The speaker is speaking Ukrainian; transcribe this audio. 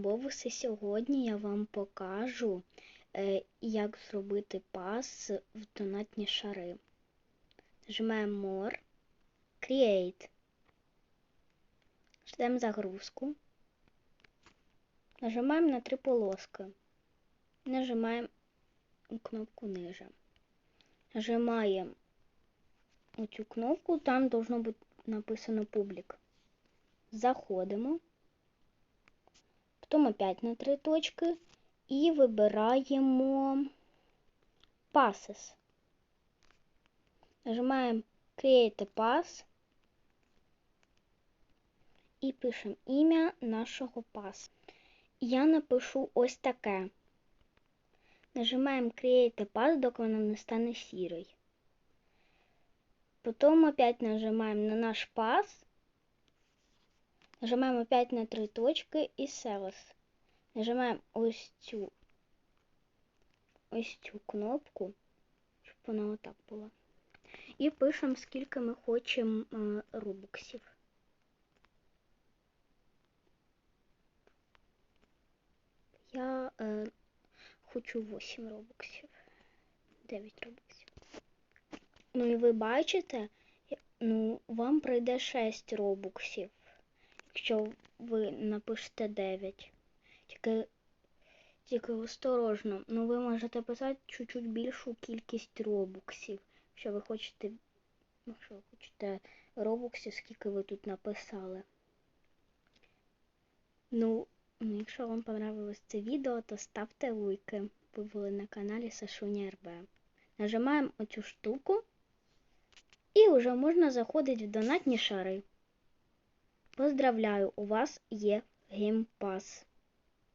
Бовуси, сьогодні я вам покажу, е, як зробити пас в донатні шари. Нажимаємо More, Create. Ждемо загрузку. Нажимаємо на три полоски. Нажимаємо кнопку ниже. Нажимаємо оцю кнопку, там должно бути написано публік. Заходимо. Потім опять на три точки і вибираємо Passes. Нажимаємо Create a Pass і пишемо ім'я нашого пасу. Я напишу ось таке. Нажимаємо Create a Pass, доки воно не стане сірий. Потім опять нажимаємо на наш пас. Нажимаємо опять на три точки і Sales. Нажимаємо ось цю ось цю кнопку, щоб вона отак була. І пишемо, скільки ми хочемо е, рубуксів. Я е, хочу 8 робоксів. 9 робоксів. Ну і ви бачите, ну, вам прийде 6 робоксів, якщо ви напишете 9. Тільки, тільки осторожно, ну ви можете писати чуть-чуть більшу кількість робоксів, якщо ви хочете, якщо ви хочете робоксів, скільки ви тут написали. Ну, Ну, якщо вам понравилось це відео, то ставте лайки. Ви були на каналі Сашуня РБ. Нажимаємо оцю штуку і вже можна заходити в донатні шари. Поздравляю, у вас є геймпас.